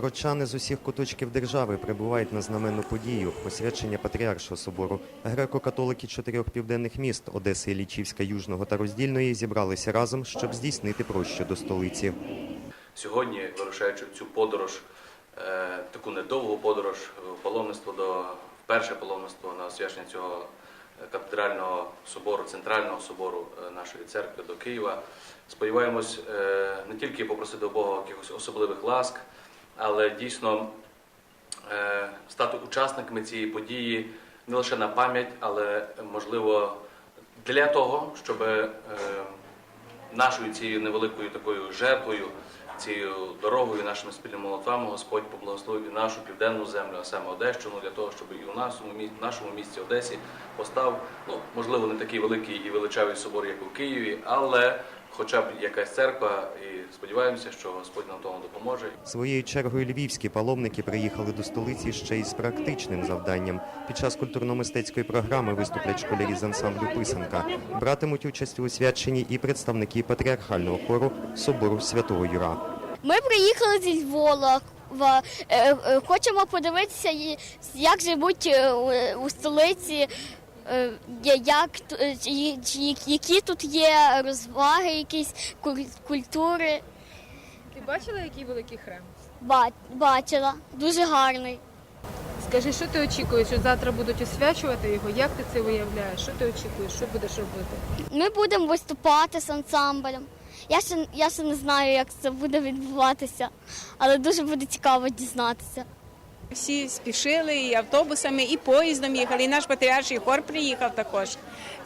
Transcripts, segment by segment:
Прочани з усіх куточків держави прибувають на знаменну подію освячення Патріаршого собору. Греко-католики чотирьох південних міст Одеси, Іллічівська, Южного та Роздільної зібралися разом, щоб здійснити прощу до столиці. Сьогодні, вирушаючи цю подорож, е, таку недовгу подорож паломництво до вперше паломництво на освячення цього е, кафедрального собору, центрального собору е, нашої церкви до Києва. Сподіваємось е, не тільки попросити у Бога якихось особливих ласк, але дійсно е, стати учасниками цієї події не лише на пам'ять, але можливо для того, щоб е, нашою цією невеликою такою жертвою, цією дорогою, нашими спільними молитвами Господь поблагословив і нашу південну землю, а саме Одещину, для того, щоб і у нашому місті, нашому місті Одесі постав, ну можливо, не такий великий і величавий собор, як у Києві, але хоча б якась церква, і сподіваємося, що Господь нам тому допоможе. Своєю чергою львівські паломники приїхали до столиці ще й з практичним завданням. Під час культурно-мистецької програми виступлять школярі з ансамблю Писанка. Братимуть участь у освяченні і представники патріархального хору собору Святого Юра. Ми приїхали зі Львова. В- е, е, Хочемо подивитися, як живуть е, у- столиці, як, е, і- чи- які тут є розваги, якісь куль- культури. Ти бачила, який великий храм? Ба- Бачила, дуже гарний. Скажи, що ти очікуєш, що завтра будуть освячувати його? Як ти це виявляєш? Що ти очікуєш? Що будеш робити? Ми будемо виступати з ансамблем. Я ще, я ще не знаю, як це буде відбуватися, але дуже буде цікаво дізнатися. Всі спішили і автобусами, і поїздом їхали. І наш патріарший хор приїхав також.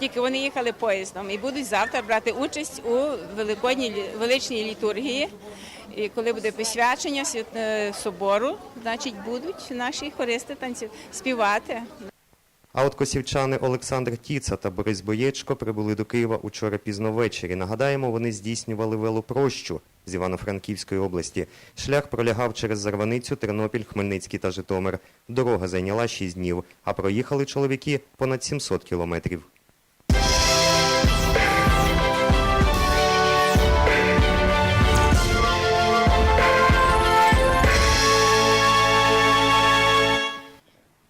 Тільки вони їхали поїздом і будуть завтра брати участь у великодній величній літургії. І коли буде посвячення свят- е, собору, значить будуть наші хористи танців співати. А от косівчани Олександр Тіца та Борис Боєчко прибули до Києва учора пізно ввечері. Нагадаємо, вони здійснювали велопрощу з Івано-Франківської області. Шлях пролягав через Зарваницю, Тернопіль, Хмельницький та Житомир. Дорога зайняла 6 днів, а проїхали чоловіки понад 700 кілометрів.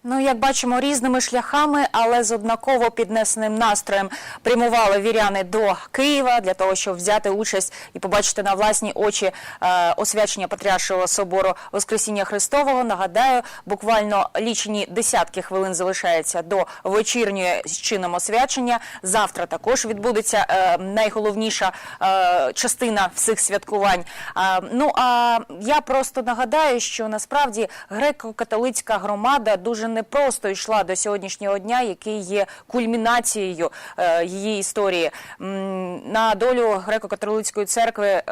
Ну, як бачимо, різними шляхами, але з однаково піднесеним настроєм прямували віряни до Києва для того, щоб взяти участь і побачити на власні очі е, освячення Патріаршого собору Воскресіння Христового. Нагадаю, буквально лічені десятки хвилин залишається до вечірньої чином освячення. Завтра також відбудеться е, найголовніша е, частина всіх святкувань. А, ну а я просто нагадаю, що насправді греко-католицька громада дуже непросто йшла до сьогоднішнього дня, який є кульмінацією е, її історії. На долю греко-католицької церкви е,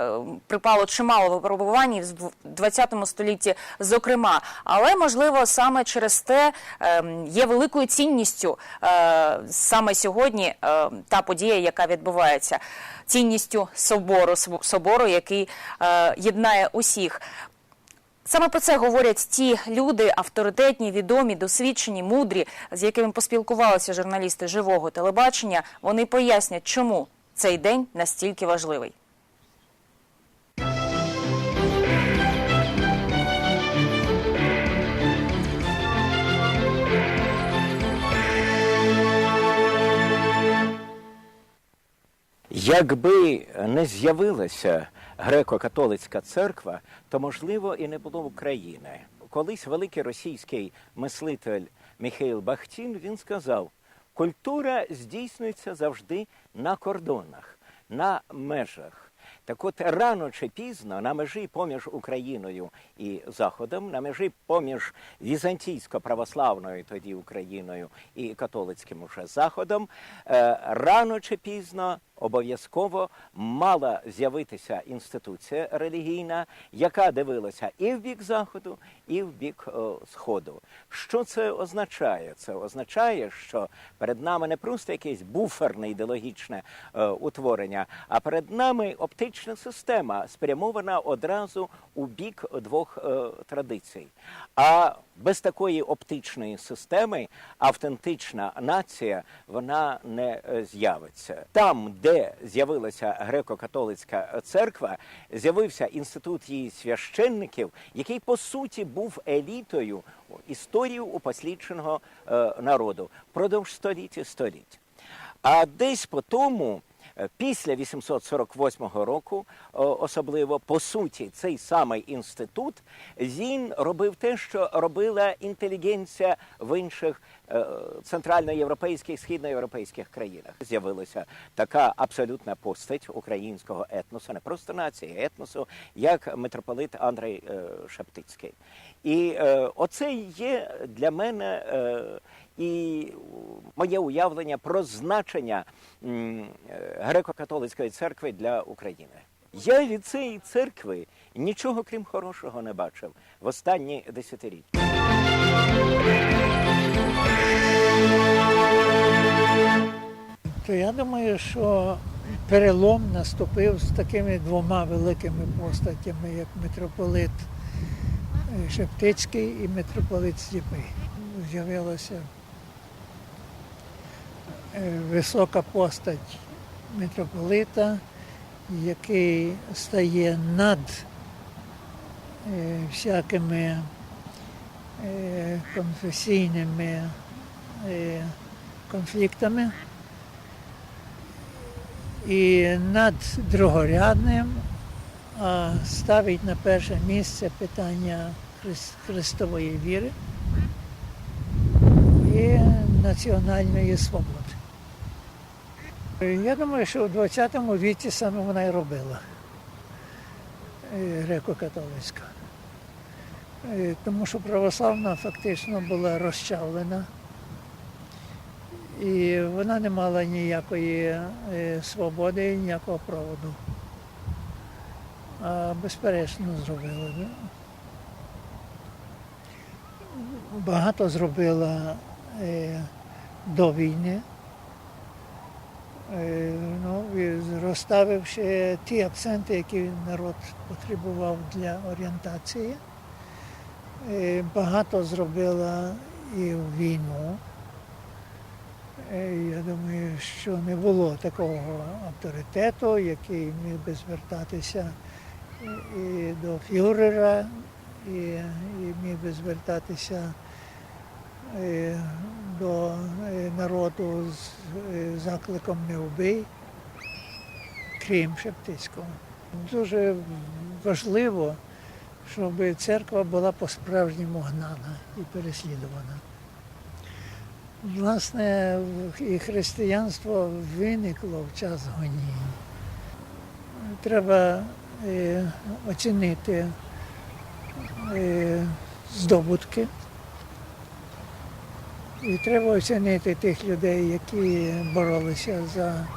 припало чимало випробувань в 20 столітті, зокрема. Але можливо саме через те е, є великою цінністю е, саме сьогодні та подія, яка відбувається. Цінністю собору, собору, який єднає усіх. Саме про це говорять ті люди, авторитетні, відомі, досвідчені, мудрі, з якими поспілкувалися журналісти живого телебачення. Вони пояснять, чому цей день настільки важливий. Якби не з'явилася греко-католицька церква, то можливо і не було України. Колись великий російський мислитель Михайло Бахтін він сказав: культура здійснюється завжди на кордонах, на межах. Так от рано чи пізно на межі поміж Україною і Заходом, на межі поміж візантійсько-православною тоді Україною і католицьким уже Заходом, е, рано чи пізно обов'язково мала з'явитися інституція релігійна, яка дивилася і в бік Заходу, і в бік е, сходу. Що це означає? Це означає, що перед нами не просто якесь буферне ідеологічне е, утворення, а перед нами оптична система, спрямована одразу у бік двох е, традицій. А без такої оптичної системи автентична нація вона не е, з'явиться. Там, де з'явилася греко-католицька церква, з'явився інститут її священників, який по суті був елітою історії упослідженого е, народу продовж століть і століть. А десь по тому, після 848 року, особливо по суті, цей самий інститут він робив те, що робила інтелігенція в інших е, центральноєвропейських, східноєвропейських країнах. З'явилася така абсолютна постать українського етносу, не просто нації, етносу, як митрополит Андрей е, Шептицький. І е, оце є для мене. І моє уявлення про значення е, греко-католицької церкви для України. Я від цієї церкви нічого крім хорошого не бачив в останні десятиріччя. То я думаю, що перелом наступив з такими двома великими постатями, як митрополит е, Шептицький і митрополит Сліпий. З'явилася е, висока постать митрополита, який стає над е, всякими е, конфесійними е, конфліктами і над другорядним а ставить на перше місце питання хрис- Христової віри і національної свободи. Я думаю, що в 20 віці саме вона і робила е, греко-католицька. Е, Тому що православна фактично була розчавлена. І вона не мала ніякої е, свободи, ніякого проводу. А безперечно зробила. Багато зробила до війни, ну, і розставивши ті акценти, які народ потребував для орієнтації. Е, багато зробила і в війну. Е, Я думаю, що не було такого авторитету, який міг би звертатися і- до фюрера, і, і міг би звертатися е, до е, народу з е, закликом не вбий, крім Шептицького. Дуже важливо, щоб церква була по-справжньому гнана і переслідувана. Власне, і християнство виникло в час гонінь. Треба е, оцінити здобутки. І треба оцінити тих людей, які боролися за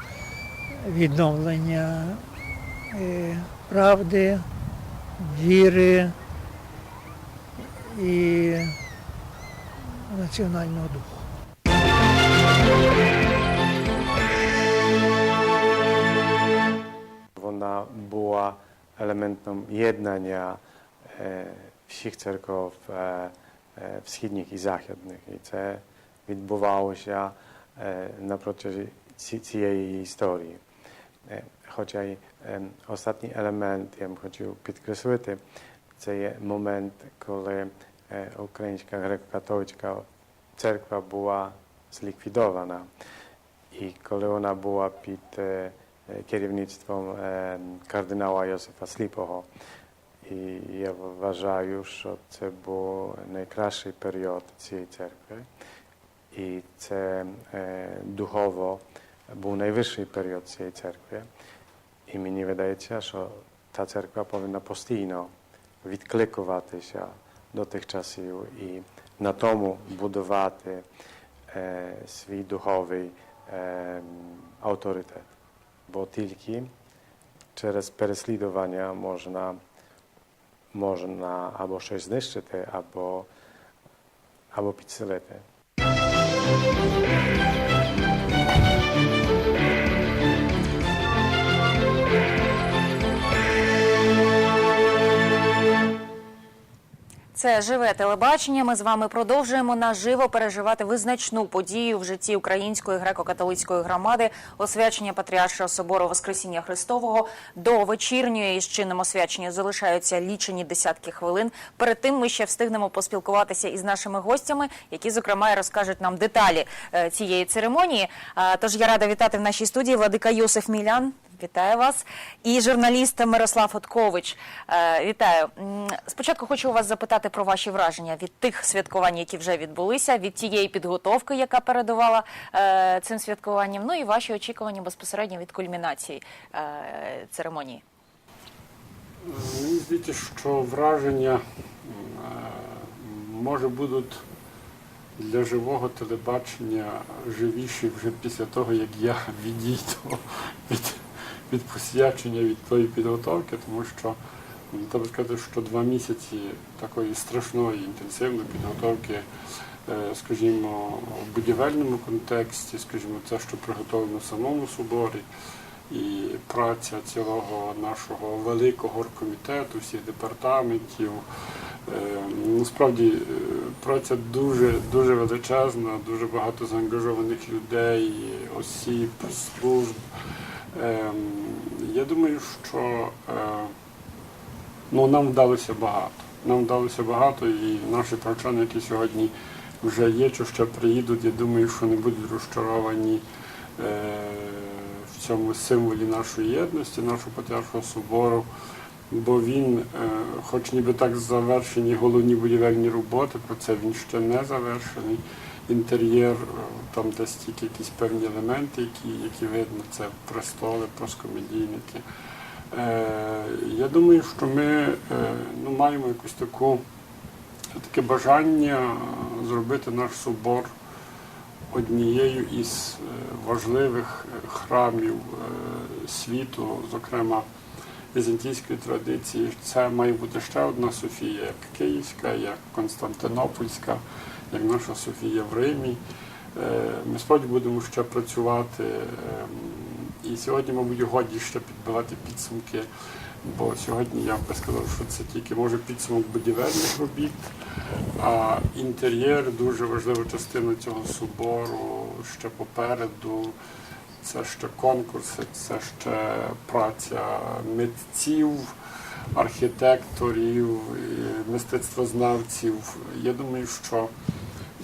відновлення е, правди, віри і національного духу. Вона була елементом єднання е, всіх церков е, східних і західних. Відбувалося е, на протязі ці- цієї історії. Е, Хоча й е, останній елемент, я б хотів підкреслити, це є момент, коли е, Українська греко-католицька церква була зліквідована. І коли вона була під е, е, керівництвом е, кардинала Йосифа Сліпого. І я вважаю, що це був найкращий період цієї церкви. І це е, духово був найвищий період цієї церкви. І мені видається, що та церква повинна постійно відкликуватися до тих часів і на тому будувати е, свій духовий е, авторитет. Бо тільки через переслідування можна можна або щось знищити, або, або підсилити. Thank you. Це живе телебачення. Ми з вами продовжуємо наживо переживати визначну подію в житті української греко-католицької громади освячення Патріаршого собору Воскресіння Христового. До вечірньої із чинним освячення залишаються лічені десятки хвилин. Перед тим ми ще встигнемо поспілкуватися із нашими гостями, які зокрема розкажуть нам деталі е, цієї церемонії. А, Тож я рада вітати в нашій студії владика Йосиф Мілян. Вітаю вас і журналіст Мирослав Откович. Е, Вітаю. Спочатку хочу вас запитати про ваші враження від тих святкувань, які вже відбулися, від тієї підготовки, яка передувала е, цим святкуванням. Ну і ваші очікування безпосередньо від кульмінації е, церемонії. Мені здається, що враження може будуть для живого телебачення живіші вже після того, як я відійду від, від посвячення, від тої підготовки, тому що ну, треба сказати, що два місяці такої страшної інтенсивної підготовки, е, скажімо, в будівельному контексті, скажімо, це, що приготовлено в самому соборі, і праця цілого нашого великого оргкомітету, всіх департаментів. Е, Насправді е, праця дуже дуже величезна, дуже багато заангажованих людей, осіб, служб. Ем, Я думаю, що е, ну, нам вдалося багато. Нам вдалося багато, і наші прочани, які сьогодні вже є, чи ще приїдуть, я думаю, що не будуть розчаровані е, в цьому символі нашої єдності, нашого Патріаршого собору, бо він, е, хоч ніби так завершені головні будівельні роботи, про це він ще не завершений. Інтер'єр, е, там десь тільки якісь певні елементи, які, які видно, це престоли, проскомедійники. Е, я думаю, що ми е, ну, маємо якусь таку таке бажання зробити наш собор однією із е, важливих е, храмів світу, зокрема візантійської традиції. Це має бути ще одна Софія, як Київська, як Константинопольська, як наша Софія в Римі. Е, Ми справді будемо ще працювати. ем, І сьогодні, мабуть, годі ще підбивати підсумки, бо сьогодні я би сказав, що це тільки може підсумок будівельних робіт, а інтер'єр дуже важлива частина цього собору ще попереду. Це ще конкурси, це ще праця митців, архітекторів, мистецтвознавців. Я думаю, що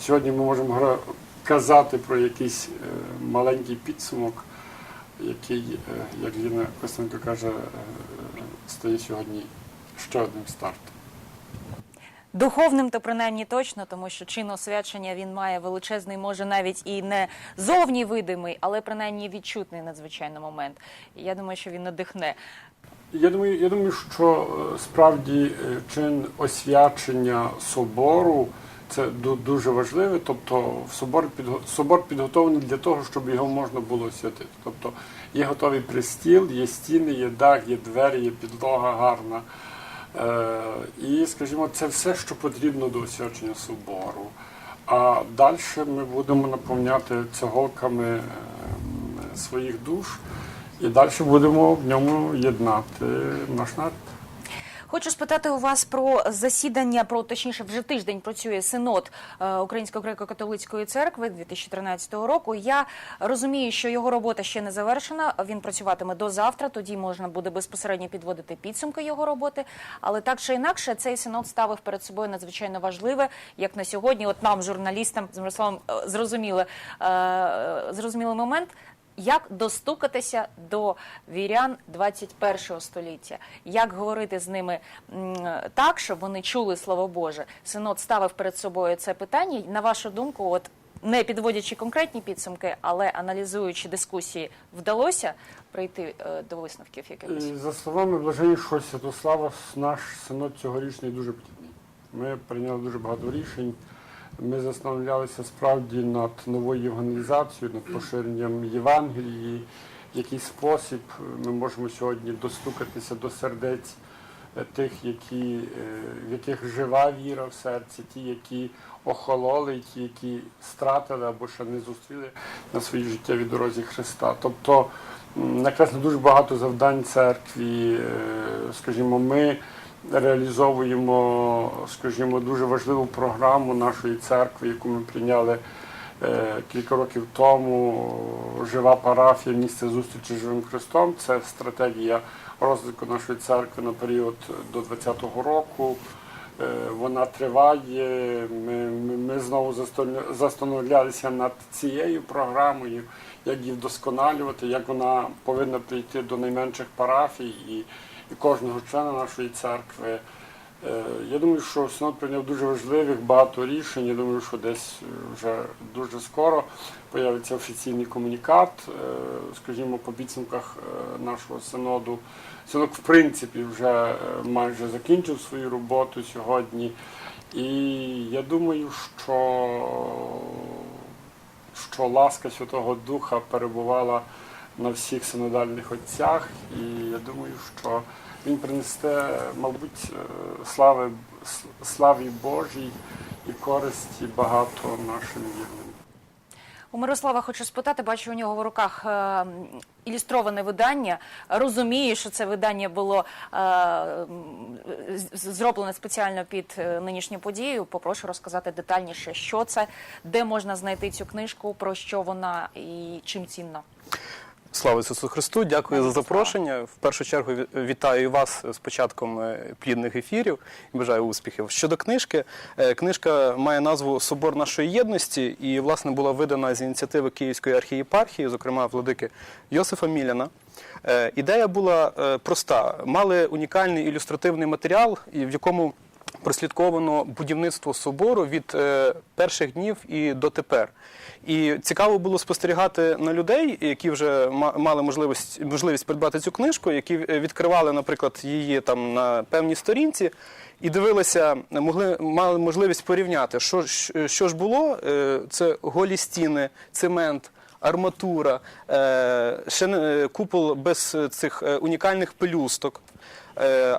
сьогодні ми можемо казати про якийсь е, маленький підсумок, який, е, як Ліна Костенко каже, е, стає сьогодні ще одним стартом. Духовним то принаймні точно, тому що чин освячення він має величезний, може навіть і не зовні видимий, але принаймні відчутний надзвичайно момент. І я думаю, що він надихне. Я думаю, я думаю, що справді чин освячення собору це дуже важливе. Тобто собор підго- собор підготовлений для того, щоб його можна було освятити. Тобто є готовий пристіл, є стіни, є дах, є двері, є підлога гарна. Е, І, скажімо, це все, що потрібно до освячення собору. А далі ми будемо наповняти цеголками е, своїх душ. І далі будемо в ньому єднати наш народ. Хочу спитати у вас про засідання, про точніше, вже тиждень працює синод е, Української греко-католицької церкви 2013 року. Я розумію, що його робота ще не завершена. Він працюватиме до завтра. Тоді можна буде безпосередньо підводити підсумки його роботи. Але так чи інакше, цей синод ставив перед собою надзвичайно важливе, як на сьогодні. От нам, журналістам, з Мирославом е, зрозуміли е, зрозумілий момент. Як достукатися до вірян 21 століття? Як говорити з ними так, щоб вони чули слово Боже? Синод ставив перед собою це питання. На вашу думку, от не підводячи конкретні підсумки, але аналізуючи дискусії, вдалося прийти е, до висновків якихось? За словами Блаженнішого Святослава, наш синод цьогорічний дуже плідний. Ми прийняли дуже багато рішень. Ми застановлялися справді над новою евангелізацією, над поширенням Євангелії, який спосіб ми можемо сьогодні достукатися до сердець е, тих, які, е, в яких жива віра в серці, ті, які охололи, ті, які стратили або ще не зустріли на своїй життєвій дорозі Христа. Тобто накреслено дуже багато завдань церкві. Е, Скажімо, ми реалізовуємо, скажімо, дуже важливу програму нашої церкви, яку ми прийняли е, кілька років тому. Жива парафія, місце зустрічі з живим Христом. Це стратегія розвитку нашої церкви на період до 2020 року. Е, Вона триває. Ми, ми, ми знову застановлялися над цією програмою, як її вдосконалювати, як вона повинна прийти до найменших парафій і, кожного члена нашої церкви. Е, Я думаю, що Синод прийняв дуже важливих багато рішень. Я думаю, що десь вже дуже скоро появиться офіційний комунікат, е, скажімо, по підсумках е, нашого синоду. Синод, в принципі, вже майже закінчив свою роботу сьогодні. І я думаю, що, що ласка Святого Духа перебувала на всіх синодальних отцях, і я думаю, що він принесе, мабуть, е, слави, славі Божій і користі багато нашим вірним. У Мирослава хочу спитати, бачу у нього в руках е, ілюстроване видання. Розумію, що це видання було е, зроблене спеціально під е, нинішню подію. Попрошу розказати детальніше, що це, де можна знайти цю книжку, про що вона і чим цінна. Слава Ісусу Христу! Дякую за запрошення. В першу чергу вітаю і вас з початком е, плідних ефірів і бажаю успіхів. Щодо книжки, е, книжка має назву Собор нашої єдності і, власне, була видана з ініціативи Київської архієпархії, зокрема владики Йосифа Міляна. Е, Ідея була проста: мали унікальний ілюстративний матеріал, в якому прослідковано будівництво собору від е, перших днів і дотепер. І цікаво було спостерігати на людей, які вже ма- мали можливість, можливість придбати цю книжку, які е, відкривали, наприклад, її там на певній сторінці. І дивилися, могли мали можливість порівняти, що, що ж було. Е, Це голі стіни, цемент, арматура, е, ще не- е, купол без е, цих унікальних пелюсток.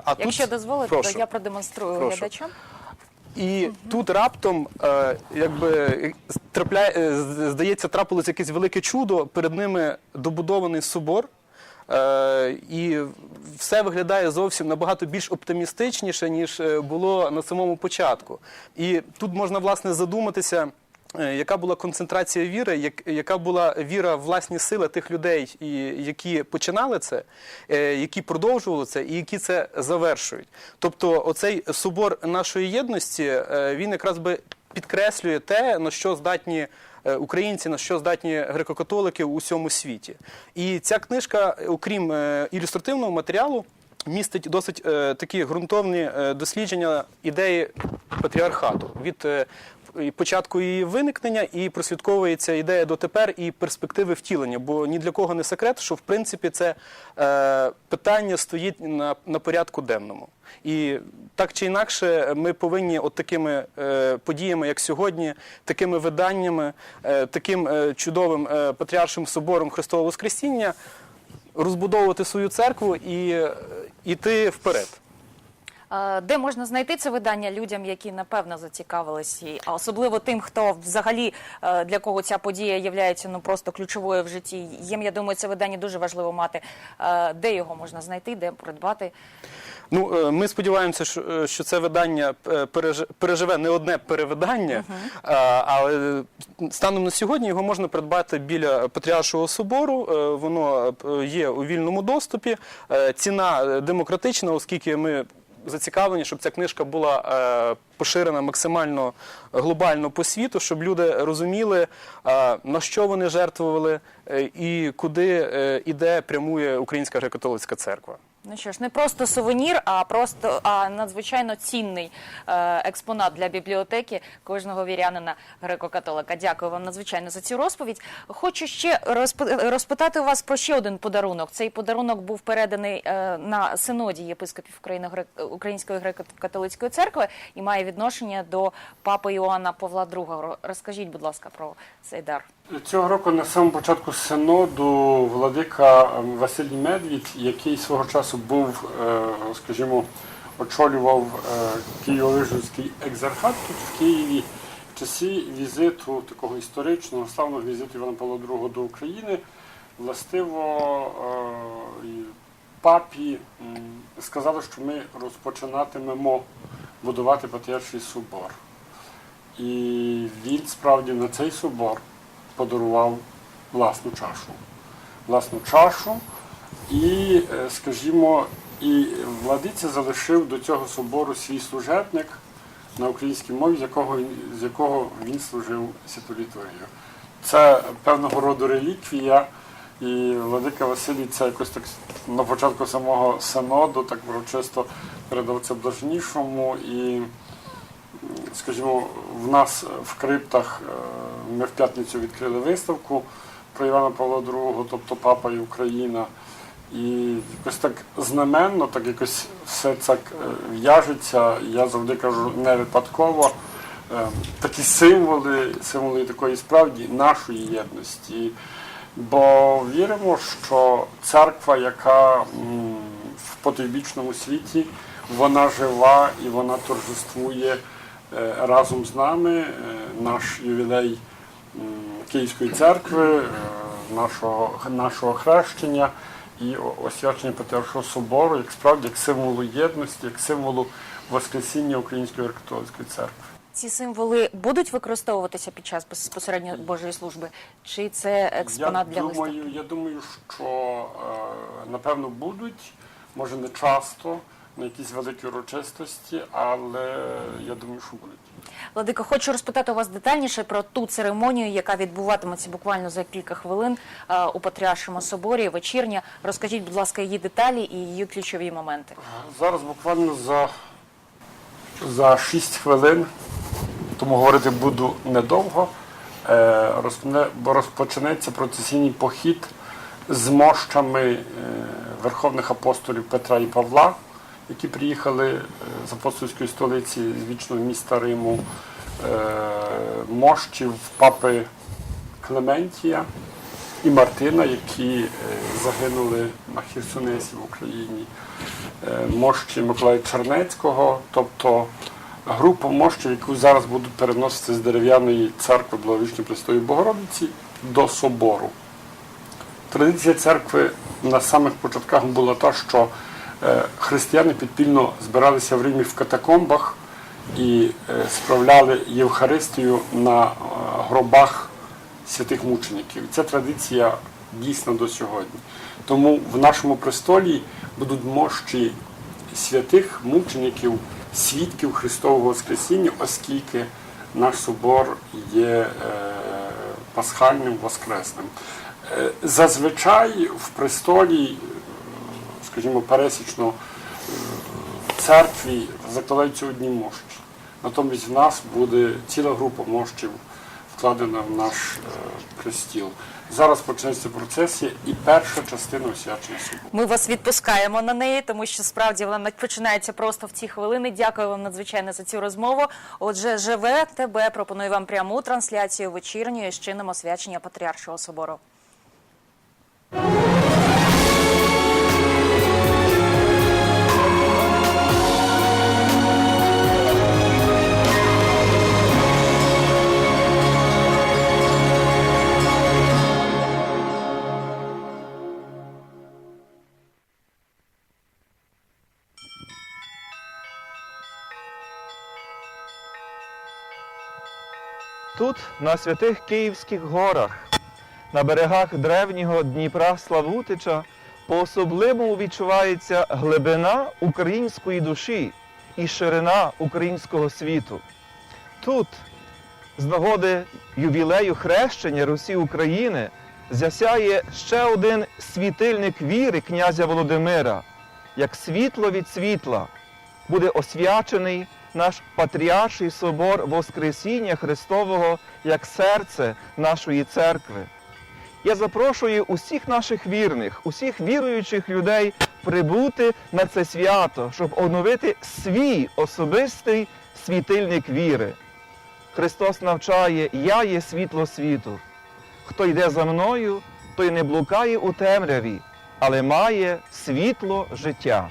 А Якщо тут, дозволите, Прошу. то я продемонструю Прошу. глядачам. І тут раптом, е, якби трапляє, здається, трапилось якесь велике чудо. Перед ними добудований собор. Е, і все виглядає зовсім набагато більш оптимістичніше, ніж було на самому початку. І тут можна власне задуматися. Е, Яка була концентрація віри, яка була віра в власні сили тих людей, які починали це, е, які продовжували це, і які це завершують. Тобто, оцей собор нашої єдності е, він якраз би підкреслює те, на що здатні українці, на що здатні греко-католики у всьому світі. І ця книжка, окрім ілюстративного матеріалу, містить досить такі ґрунтовні дослідження ідеї патріархату від початку її виникнення і прослідковується ідея дотепер і перспективи втілення. Бо ні для кого не секрет, що в принципі це е, питання стоїть на, на порядку денному. І так чи інакше, ми повинні от такими е, подіями, як сьогодні, такими виданнями, е, таким е, чудовим е, патріаршим собором Христового Воскресіння розбудовувати свою церкву і е, йти вперед. Е, Де можна знайти це видання людям, які напевно зацікавились, і- а особливо тим, хто взагалі е, для кого ця подія є ну просто ключовою в житті. Їм я думаю, це видання дуже важливо мати. Е, Де його можна знайти, де придбати? Ну, ми сподіваємося, що, це видання переживе не одне перевидання, а, але станом на сьогодні його можна придбати біля Патріаршого собору. Воно є у вільному доступі. Ціна демократична, оскільки ми зацікавлені, щоб ця книжка була е, поширена максимально глобально по світу, щоб люди розуміли, е, на що вони жертвували е, і куди іде прямує Українська греко-католицька церква. Ну що ж, не просто сувенір, а просто а надзвичайно цінний е, експонат для бібліотеки кожного вірянина греко-католика. Дякую вам надзвичайно за цю розповідь. Хочу ще розп- розпитати у вас про ще один подарунок. Цей подарунок був переданий е, на синоді єпископів України Української греко-католицької церкви і має відношення до папи Іоанна Павла II. Розкажіть, будь ласка, про цей дар. Цього року на самому початку синоду владика Василій Медвідь, який свого часу був, е, скажімо, очолював е, Києво-Вижницький екзархат тут в Києві. В часі візиту, такого історичного, славного візиту Івана Павла II до України, властиво е, папі сказали, що ми розпочинатимемо будувати Патріарший собор. І він справді на цей собор подарував власну чашу. Власну чашу, і, е, скажімо, і владиця залишив до цього собору свій служебник на українській мові, з якого, з якого він служив святу літургію. Це певного роду реліквія, і владика Василій це якось так на початку самого синоду так урочисто передав це блажнішому. І, скажімо, в нас в криптах е, ми в п'ятницю відкрили виставку про Івана Павла II, тобто Папа і Україна. І якось так знаменно, так якось все це в'яжеться. Я завжди кажу, не випадково. Е, Такі символи, символи такої справді нашої єдності. Бо віримо, що церква, яка в потойбічному світі, вона жива і вона торжествує е, разом з нами е, наш ювілей Київської церкви, нашого, нашого хрещення і освячення Патріаршого собору, як справді як символу єдності, як символу Воскресіння Української католицької церкви. Ці символи будуть використовуватися під час безпосередньо Божої служби? Чи це експонат я для думаю, виставки? Я думаю, що е, напевно будуть, може не часто, на якісь великі урочистості, але я думаю, що будуть. Владико, хочу розпитати у вас детальніше про ту церемонію, яка відбуватиметься буквально за кілька хвилин е, у Патріаршому соборі, вечірня. Розкажіть, будь ласка, її деталі і її ключові моменти. Зараз буквально за, за 6 хвилин, тому говорити буду недовго, е, розпне- бо розпочнеться процесійний похід з мощами е, верховних апостолів Петра і Павла, які приїхали е, з апостольської столиці з вічного міста Риму, е, мощів папи Клементія і Мартина, які е, загинули на Херсонесі в Україні, мощі Миколая Чернецького, тобто група мощів, яку зараз будуть переносити з дерев'яної церкви Благовічної Престої Богородиці до собору. Традиція церкви на самих початках була та, що християни підпільно збиралися в Римі в катакомбах і е, справляли Євхаристію на е, гробах святих мучеників. Ця традиція дійсна до сьогодні. Тому в нашому престолі будуть мощі святих мучеників, свідків Христового Воскресіння, оскільки наш собор є е, пасхальним воскресним. Е, Зазвичай в престолі, е, скажімо, пересічно е, церкві закладаються одні мощі. Натомість в нас буде ціла група мощів вкладена в наш е, престіл. Зараз почнеться процесія і перша частина освячення собору. Ми вас відпускаємо на неї, тому що справді вона починається просто в ці хвилини. Дякую вам надзвичайно за цю розмову. Отже, живе тебе пропоную вам пряму трансляцію вечірньої з чином освячення Патріаршого собору. Тут, на святих Київських горах, на берегах древнього Дніпра Славутича, по-особливому відчувається глибина української душі і ширина українського світу. Тут, з нагоди ювілею хрещення Русі України, засяє ще один світильник віри князя Володимира, як світло від світла буде освячений наш Патріарший собор Воскресіння Христового як серце нашої церкви. Я запрошую усіх наших вірних, усіх віруючих людей прибути на це свято, щоб оновити свій особистий світильник віри. Христос навчає, я є світло світу. Хто йде за мною, той не блукає у темряві, але має світло життя.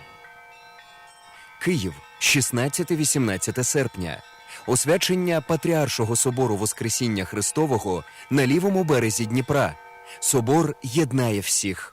Київ, 16-18 серпня. Освячення Патріаршого собору Воскресіння Христового на лівому березі Дніпра. Собор єднає всіх.